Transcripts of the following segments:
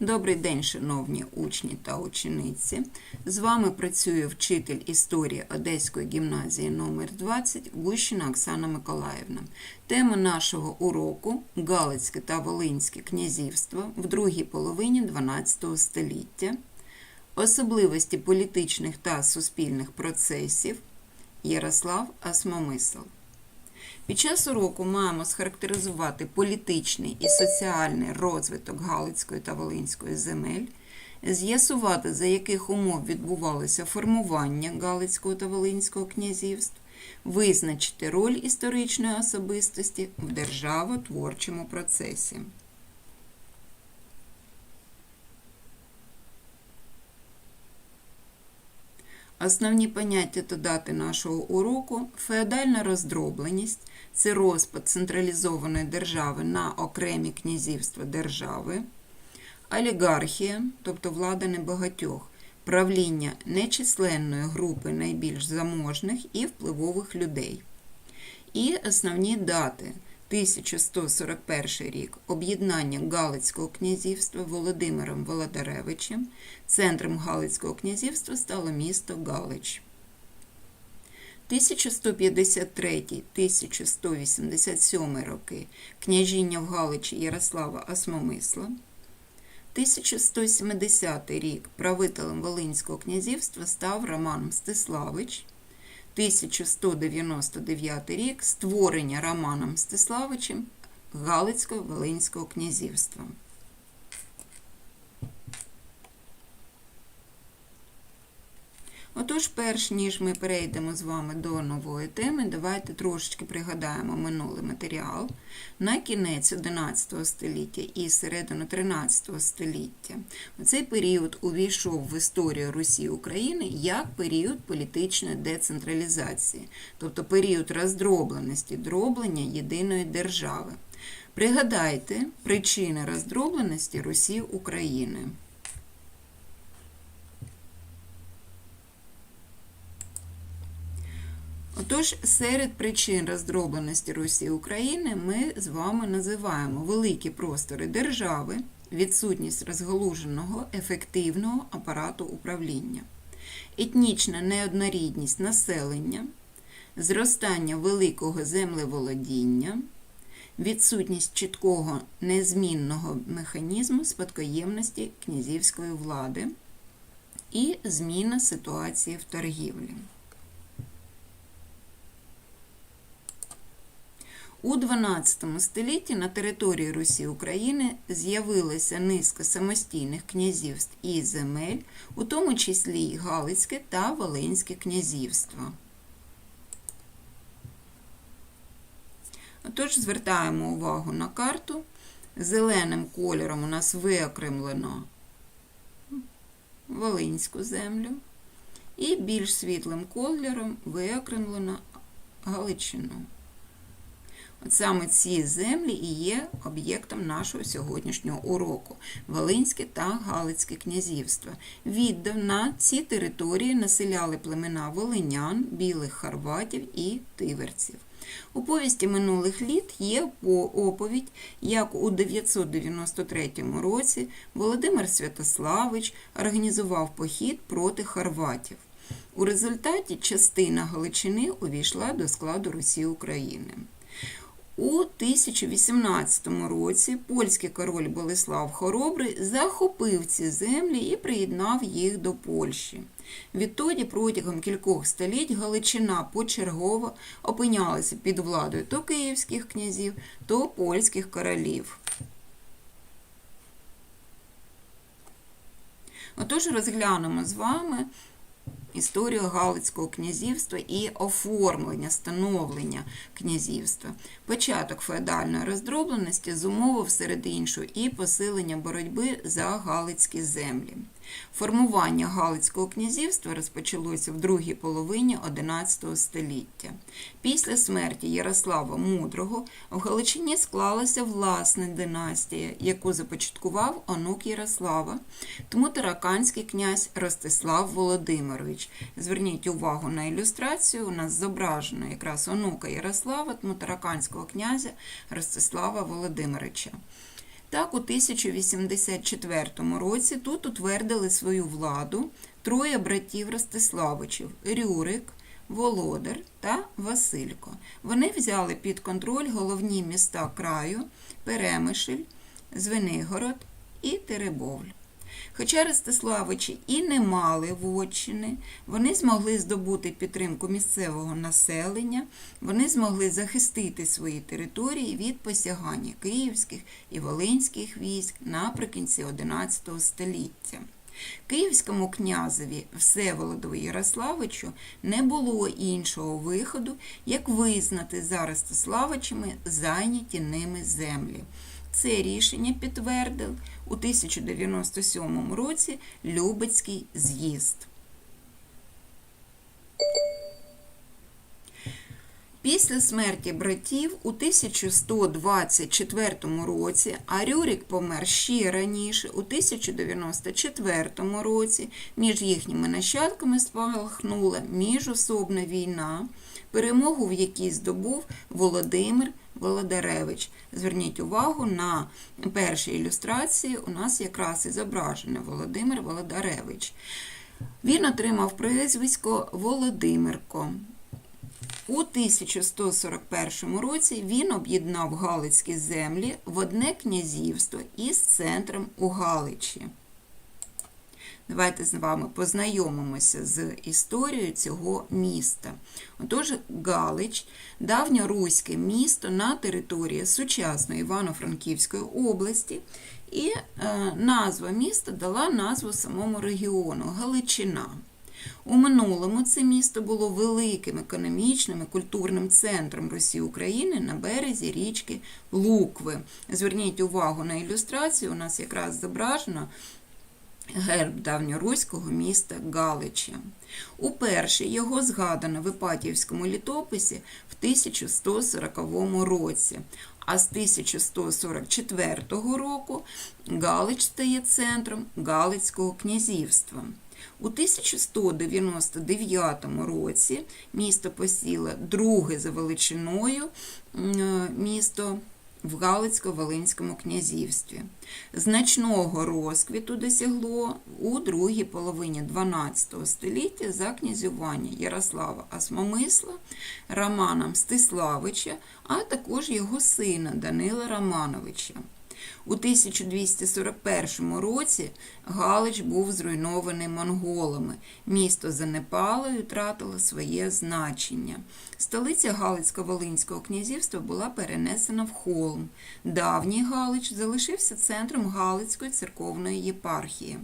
Добрий день, шановні учні та учениці. З вами працює вчитель історії Одеської гімназії номер 20 Гущина Оксана Миколаївна. Тема нашого уроку Галицьке та Волинське князівство в другій половині 12 століття, особливості політичних та суспільних процесів Ярослав Осмомисл. Під час уроку маємо схарактеризувати політичний і соціальний розвиток Галицької та Волинської земель, з'ясувати, за яких умов відбувалося формування Галицького та Волинського князівств, визначити роль історичної особистості в державотворчому процесі. Основні поняття та дати нашого уроку феодальна роздробленість. Це розпад централізованої держави на окремі князівства держави, олігархія, тобто влада небагатьох, правління нечисленної групи найбільш заможних і впливових людей. І основні дати 1141 рік об'єднання Галицького князівства Володимиром Володаревичем. Центром Галицького князівства стало місто Галич. 1153-1187 роки княжіння в Галичі Ярослава Осмомисла. 1170 рік правителем Волинського князівства став Роман Мстиславич. 1199 рік створення Романом Мстиславичем Галицько-Волинського князівства. Отож, перш ніж ми перейдемо з вами до нової теми, давайте трошечки пригадаємо минулий матеріал на кінець 11 століття і середину 13 століття. Цей період увійшов в історію Русі України як період політичної децентралізації, тобто період роздробленості, дроблення єдиної держави. Пригадайте причини роздробленості Русі України. Отож, серед причин роздробленості Русі України ми з вами називаємо великі простори держави, відсутність розгалуженого ефективного апарату управління, етнічна неоднорідність населення, зростання великого землеволодіння, відсутність чіткого незмінного механізму спадкоємності князівської влади і зміна ситуації в торгівлі. У XII столітті на території Русі України з'явилася низка самостійних князівств і земель, у тому числі й Галицьке та Волинське князівства. Отож, звертаємо увагу на карту. Зеленим кольором у нас виокремлено Волинську землю, і більш світлим кольором виокремлено Галичину. Саме ці землі і є об'єктом нашого сьогоднішнього уроку Волинське та Галицьке князівства. Віддавна ці території населяли племена волинян, білих хорватів і тиверців. У повісті минулих літ є оповідь, як у 993 році Володимир Святославич організував похід проти хорватів. У результаті частина Галичини увійшла до складу Русі України. У 1018 році польський король Болеслав Хоробрий захопив ці землі і приєднав їх до Польщі. Відтоді протягом кількох століть Галичина почергово опинялася під владою то київських князів, то польських королів. Отож, розглянемо з вами історію Галицького князівства і оформлення, становлення князівства. Початок феодальної роздробленості зумовив серед іншого і посилення боротьби за Галицькі землі. Формування Галицького князівства розпочалося в другій половині XI століття. Після смерті Ярослава Мудрого в Галичині склалася власна династія, яку започаткував онук Ярослава, тому тараканський князь Ростислав Володимирович. Зверніть увагу на ілюстрацію, у нас зображено якраз онука Ярослава, тому тараканського князя Ростислава Володимировича. Так, у 1084 році тут утвердили свою владу троє братів Ростиславичів Рюрик, Володар та Василько. Вони взяли під контроль головні міста краю Перемишль, Звенигород і Теребовль. Хоча Ростиславичі і не мали вотчини, вони змогли здобути підтримку місцевого населення, вони змогли захистити свої території від посягання київських і волинських військ наприкінці XI століття. Київському князеві Всеволодові Ярославичу не було іншого виходу, як визнати за Ростиславичами зайняті ними землі. Це рішення підтвердив у 1097 році Любецький з'їзд. Після смерті братів у 1124 році, а Рюрик помер ще раніше, у 1094 році, між їхніми нащадками спалахнула міжособна війна, перемогу в якій здобув Володимир Володаревич. Зверніть увагу на першій ілюстрації у нас якраз і зображений Володимир Володаревич. Він отримав прізвисько Володимирко. У 1141 році він об'єднав Галицькі землі в одне князівство із центром у Галичі. Давайте з вами познайомимося з історією цього міста. Отож, Галич давньоруське місто на території сучасної Івано-Франківської області, і е, назва міста дала назву самому регіону Галичина. У минулому це місто було великим економічним і культурним центром Росії України на березі річки Лукви. Зверніть увагу на ілюстрацію, у нас якраз зображено герб давньоруського міста Галича. Уперше його згадано в Іпатівському літописі в 1140 році. А з 1144 року Галич стає центром Галицького князівства. У 1199 році місто посіло друге за величиною місто в Галицько-Волинському князівстві. Значного розквіту досягло у другій половині XII століття за князювання Ярослава Осмомисла, Романа Мстиславича, а також його сина Данила Романовича. У 1241 році Галич був зруйнований монголами. Місто занепало і втратило своє значення. Столиця Галицько-Волинського князівства була перенесена в Холм. Давній Галич залишився центром Галицької церковної єпархії.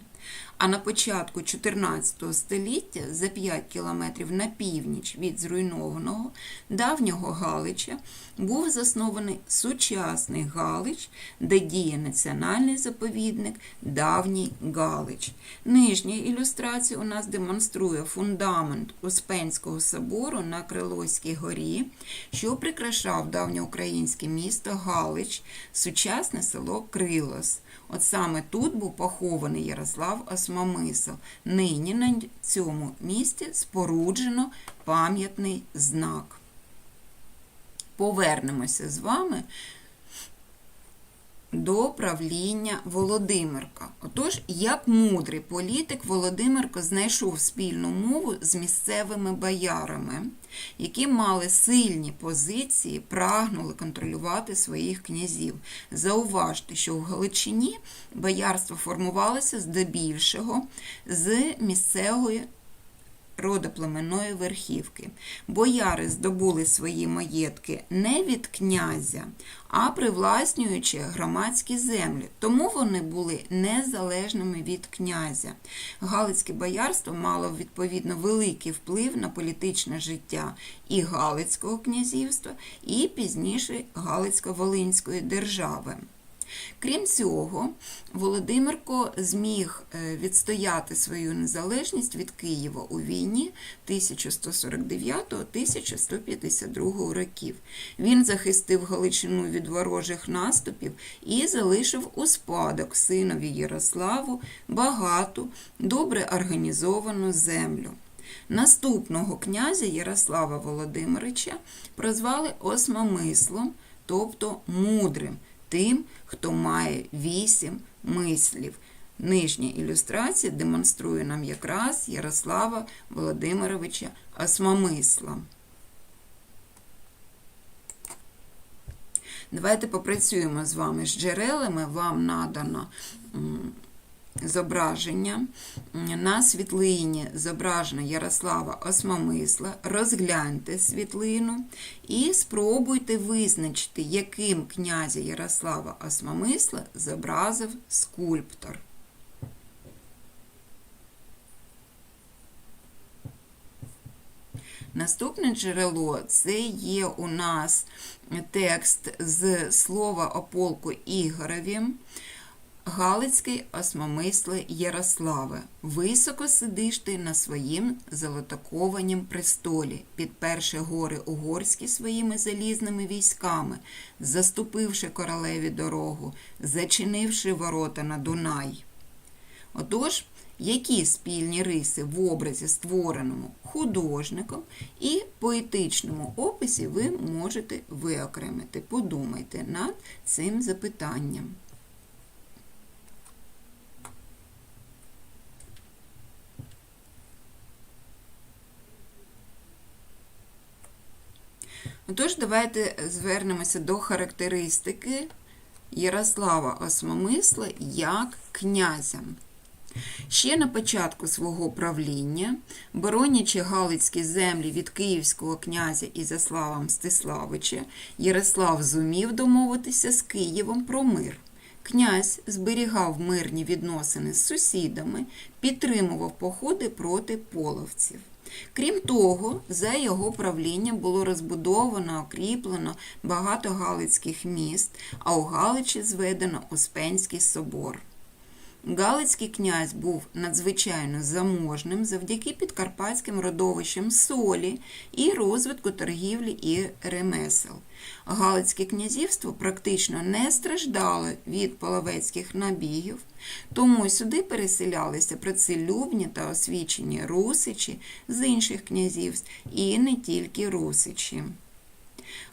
А на початку 14 століття, за 5 кілометрів на північ від зруйнованого давнього Галича, був заснований сучасний Галич, де діє національний заповідник Давній Галич. Нижня ілюстрація у нас демонструє фундамент Успенського собору на Крилойській горі, що прикрашав давньоукраїнське місто Галич, сучасне село Крилос. От саме тут був похований Ярослав Осмомисл. Нині на цьому місці споруджено пам'ятний знак. Повернемося з вами до правління Володимирка. Отож, як мудрий політик, Володимирко знайшов спільну мову з місцевими боярами, які мали сильні позиції, прагнули контролювати своїх князів. Зауважте, що в Галичині боярство формувалося здебільшого з місцевої родоплеменної верхівки. Бояри здобули свої маєтки не від князя, а привласнюючи громадські землі. Тому вони були незалежними від князя. Галицьке боярство мало відповідно великий вплив на політичне життя і Галицького князівства, і пізніше Галицько-Волинської держави. Крім цього, Володимирко зміг е, відстояти свою незалежність від Києва у війні 1149-1152 років. Він захистив Галичину від ворожих наступів і залишив у спадок синові Ярославу багату, добре організовану землю. Наступного князя Ярослава Володимировича прозвали Осмомислом, тобто мудрим тим, хто має вісім мислів. Нижня ілюстрація демонструє нам якраз Ярослава Володимировича Осмомисла. Давайте попрацюємо з вами з джерелами. Вам надано зображення. На світлині зображено Ярослава Осмомисла. Розгляньте світлину і спробуйте визначити, яким князя Ярослава Осмомисла зобразив скульптор. Наступне джерело це є у нас текст з слова о полку Ігорові. Галицький осмомисли Ярославе, високо сидиш ти на своїм золотокованім престолі, підперши гори угорські своїми залізними військами, заступивши королеві дорогу, зачинивши ворота на Дунай. Отож, які спільні риси в образі, створеному художником і поетичному описі ви можете виокремити. Подумайте над цим запитанням. Отож, давайте звернемося до характеристики Ярослава Осмомисла як князя. Ще на початку свого правління, боронячи Галицькі землі від київського князя Ізяслава Мстиславича, Ярослав зумів домовитися з Києвом про мир. Князь зберігав мирні відносини з сусідами, підтримував походи проти половців. Крім того, за його правління було розбудовано, окріплено багато галицьких міст, а у Галичі зведено Успенський собор. Галицький князь був надзвичайно заможним завдяки підкарпатським родовищам солі і розвитку торгівлі і ремесел. Галицьке князівство практично не страждало від половецьких набігів, тому сюди переселялися працелюбні та освічені русичі з інших князівств і не тільки русичі.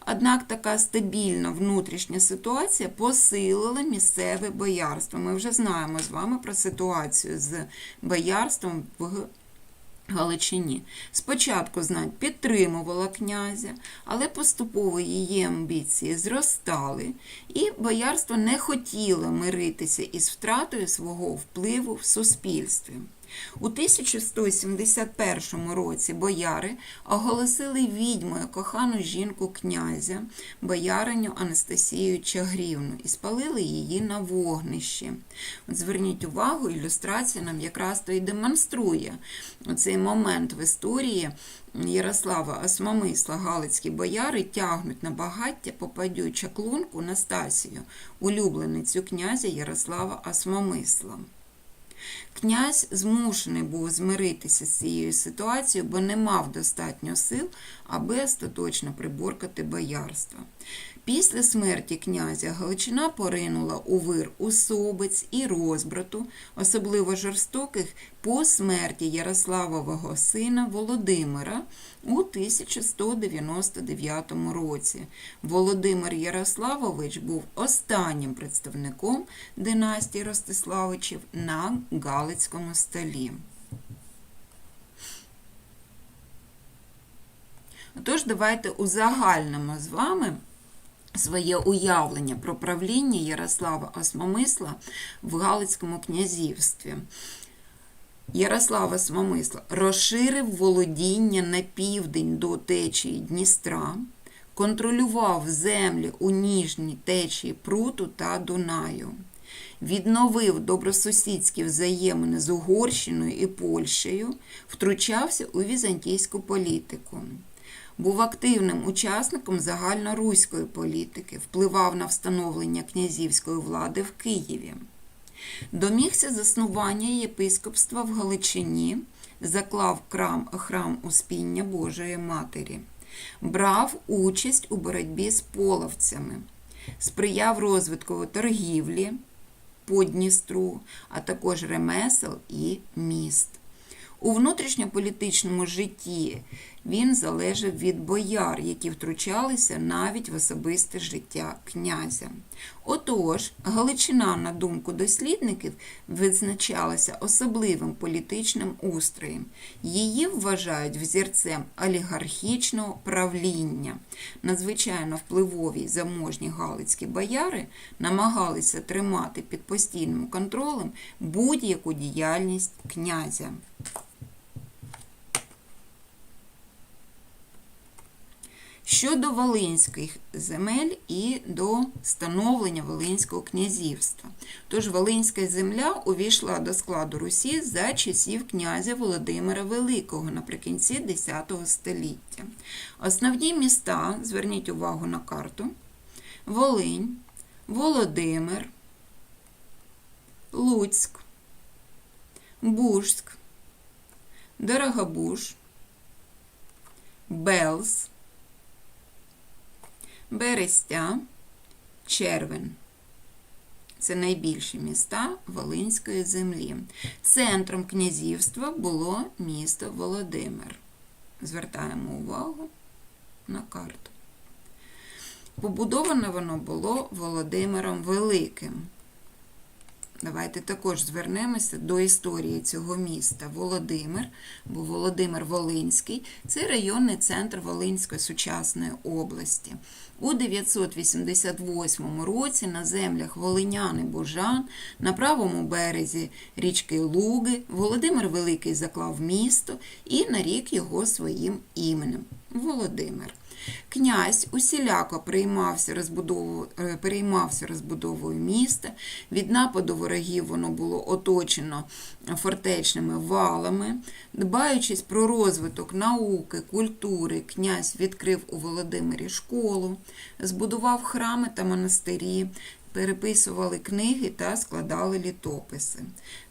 Однак така стабільна внутрішня ситуація посилила місцеве боярство. Ми вже знаємо з вами про ситуацію з боярством в Галичині. Спочатку знать підтримувала князя, але поступово її амбіції зростали, і боярство не хотіло миритися із втратою свого впливу в суспільстві. У 1171 році бояри оголосили відьмою кохану жінку князя, бояриню Анастасію Чагрівну, і спалили її на вогнищі. От Зверніть увагу, ілюстрація нам якраз то і демонструє цей момент в історії Ярослава Осмомисла Галицькі бояри тягнуть на багаття попадють чаклунку Настасію, улюбленицю князя Ярослава Осмомисла. Князь змушений був змиритися з цією ситуацією, бо не мав достатньо сил, аби остаточно приборкати боярство. Після смерті князя Галичина поринула у вир усобиць і розбрату, особливо жорстоких по смерті Ярославового сина Володимира у 1199 році. Володимир Ярославович був останнім представником династії Ростиславичів на Галицькому столі. Отож, давайте узагальнимо з вами своє уявлення про правління Ярослава Осмомисла в Галицькому князівстві. Ярослав Осмомисла розширив володіння на південь до течії Дністра, контролював землі у ніжній течії Пруту та Дунаю, відновив добросусідські взаємини з Угорщиною і Польщею, втручався у візантійську політику був активним учасником загальноруської політики, впливав на встановлення князівської влади в Києві. Домігся заснування єпископства в Галичині, заклав храм, храм Успіння Божої Матері, брав участь у боротьбі з половцями, сприяв розвитку торгівлі по Дністру, а також ремесел і міст. У внутрішньополітичному житті він залежав від бояр, які втручалися навіть в особисте життя князя. Отож, Галичина, на думку дослідників, визначалася особливим політичним устроєм. Її вважають взірцем олігархічного правління. Надзвичайно впливові заможні галицькі бояри намагалися тримати під постійним контролем будь-яку діяльність князя. Щодо Волинських земель і до становлення Волинського князівства. Тож Волинська земля увійшла до складу Русі за часів князя Володимира Великого наприкінці X століття. Основні міста, зверніть увагу на карту: Волинь, Володимир, Луцьк, Бужськ, Дорогобуж, Белз. Берестя, Червен. Це найбільші міста Волинської землі. Центром князівства було місто Володимир. Звертаємо увагу на карту. Побудоване воно було Володимиром Великим. Давайте також звернемося до історії цього міста. Володимир, бо Володимир Волинський це районний центр Волинської сучасної області. У 988 році на землях Волиняни Божан на правому березі річки Луги Володимир Великий заклав місто і нарік його своїм іменем Володимир. Князь усіляко приймався розбудову, е, переймався розбудовою міста. Від нападу ворогів воно було оточено фортечними валами. Дбаючись про розвиток науки, культури, князь відкрив у Володимирі школу, збудував храми та монастирі. Переписували книги та складали літописи.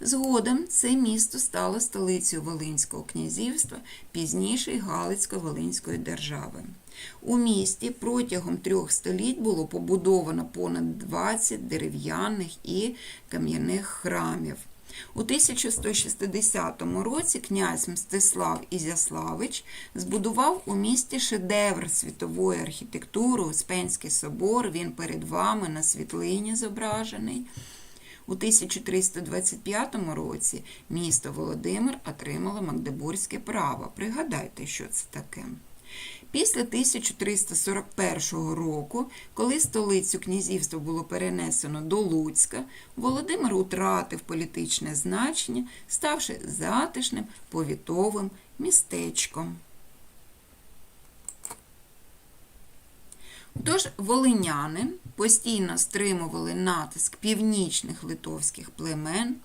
Згодом це місто стало столицею Волинського князівства, пізніше Галицько-Волинської держави. У місті протягом трьох століть було побудовано понад 20 дерев'яних і кам'яних храмів. У 1160 році князь Мстислав Ізяславич збудував у місті шедевр світової архітектури Успенський собор. Він перед вами на світлині зображений. У 1325 році місто Володимир отримало Магдебурзьке право. Пригадайте, що це таке. Після 1341 року, коли столицю князівства було перенесено до Луцька, Володимир утратив політичне значення, ставши затишним повітовим містечком. Тож волиняни постійно стримували натиск північних литовських племен,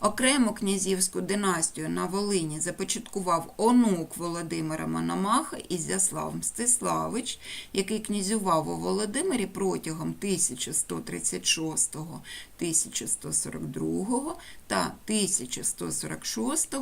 окрему князівську династію на Волині започаткував онук Володимира Мономаха Ізяслав Мстиславич, який князював у Володимирі протягом 1136, 1142 та 1146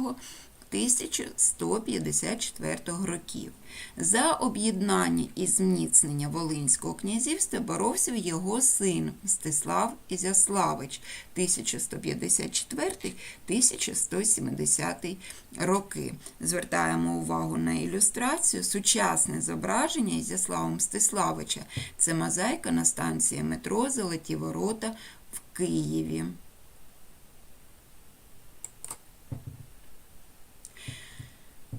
1154 років. За об'єднання і зміцнення Волинського князівства боровся його син Мстислав Ізяславич 1154-1170 роки. Звертаємо увагу на ілюстрацію. Сучасне зображення Ізяслава Мстиславича це мозаїка на станції метро Золоті Ворота в Києві.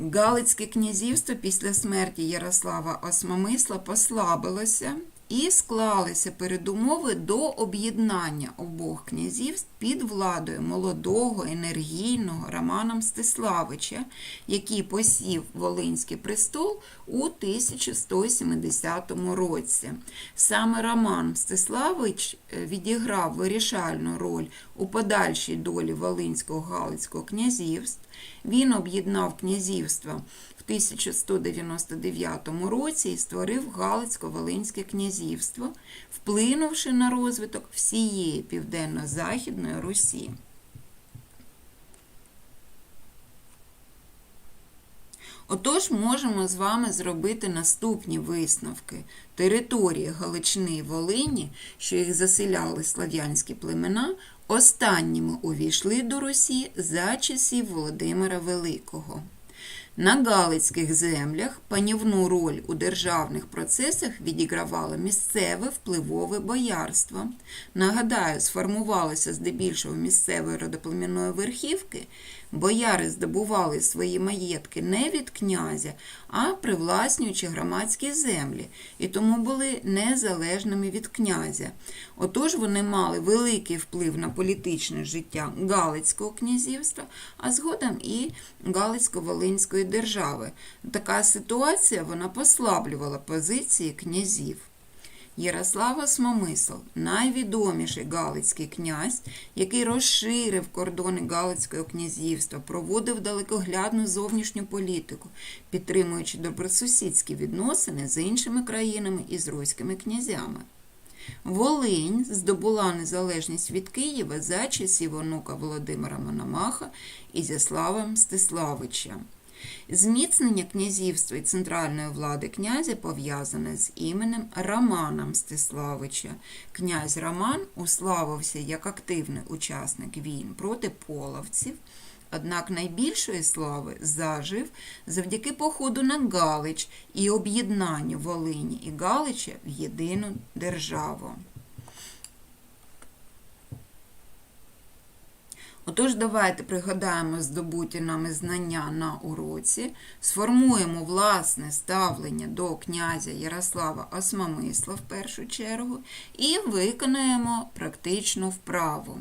Галицьке князівство після смерті Ярослава Осмомисла послабилося і склалися передумови до об'єднання обох князівств під владою молодого, енергійного Романа Мстиславича, який посів Волинський престол у 1170 році. Саме Роман Мстиславич відіграв вирішальну роль у подальшій долі Волинського Галицького князівств. Він об'єднав князівства в 1199 році і створив Галицько-Волинське князівство, вплинувши на розвиток всієї південно-західної Русі. Отож, можемо з вами зробити наступні висновки. Території Галичини і Волині, що їх заселяли слав'янські племена, останніми увійшли до Русі за часів Володимира Великого. На Галицьких землях панівну роль у державних процесах відігравало місцеве впливове боярство. Нагадаю, сформувалося здебільшого місцевої родоплемінної верхівки. Бояри здобували свої маєтки не від князя, а привласнюючи громадські землі, і тому були незалежними від князя. Отож вони мали великий вплив на політичне життя Галицького князівства, а згодом і Галицько-Волинської держави. Така ситуація вона послаблювала позиції князів. Ярослав Осмомисл – найвідоміший галицький князь, який розширив кордони Галицького князівства, проводив далекоглядну зовнішню політику, підтримуючи добросусідські відносини з іншими країнами і з руськими князями. Волинь здобула незалежність від Києва за часів онука Володимира Мономаха і Зяслава Мстиславича. Зміцнення князівства і центральної влади князя пов'язане з іменем Романа Мстиславича. Князь Роман уславився як активний учасник війн проти половців, однак найбільшої слави зажив завдяки походу на Галич і об'єднанню Волині і Галича в єдину державу. Отож, давайте пригадаємо здобуті нами знання на уроці, сформуємо власне ставлення до князя Ярослава Осмомисла в першу чергу і виконаємо практичну вправу.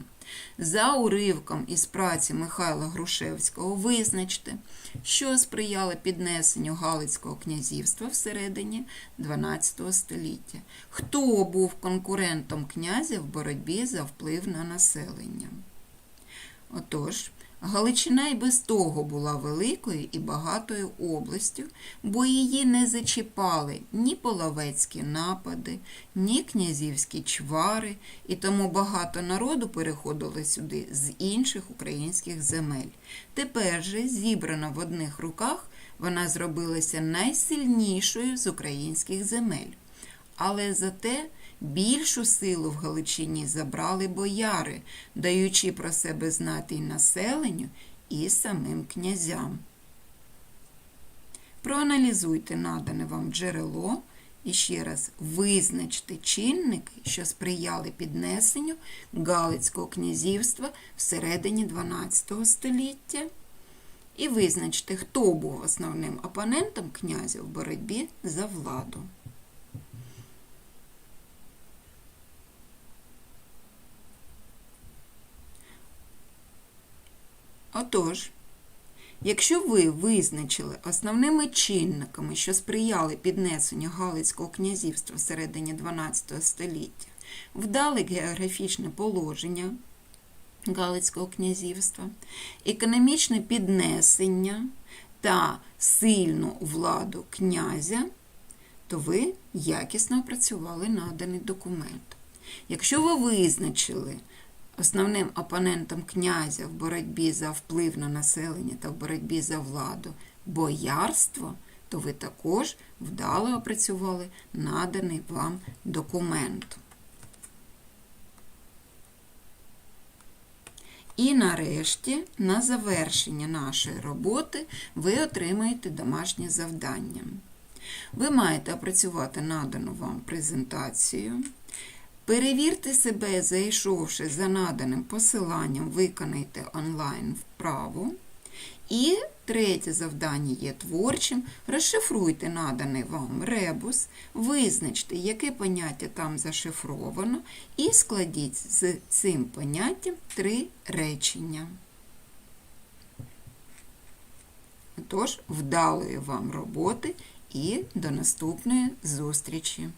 За уривком із праці Михайла Грушевського визначте, що сприяло піднесенню Галицького князівства всередині XII століття, хто був конкурентом князя в боротьбі за вплив на населення. Отож, Галичина й без того була великою і багатою областю, бо її не зачіпали ні половецькі напади, ні князівські чвари, і тому багато народу переходило сюди з інших українських земель. Тепер же, зібрана в одних руках, вона зробилася найсильнішою з українських земель. Але зате Більшу силу в Галичині забрали бояри, даючи про себе знати й населенню, і самим князям. Проаналізуйте надане вам джерело і ще раз визначте чинники, що сприяли піднесенню Галицького князівства всередині XII століття. І визначте, хто був основним опонентом князя в боротьбі за владу. Отож, якщо ви визначили основними чинниками, що сприяли піднесенню Галицького князівства всередині XII століття, вдале географічне положення Галицького князівства, економічне піднесення та сильну владу князя, то ви якісно опрацювали наданий документ. Якщо ви визначили Основним опонентом князя в боротьбі за вплив на населення та в боротьбі за владу боярство, то ви також вдало опрацювали наданий вам документ. І нарешті, на завершення нашої роботи, ви отримаєте домашнє завдання. Ви маєте опрацювати надану вам презентацію. Перевірте себе, зайшовши за наданим посиланням, виконайте онлайн вправу. І третє завдання є творчим. Розшифруйте наданий вам ребус, визначте, яке поняття там зашифровано, і складіть з цим поняттям три речення. Тож, вдалої вам роботи і до наступної зустрічі!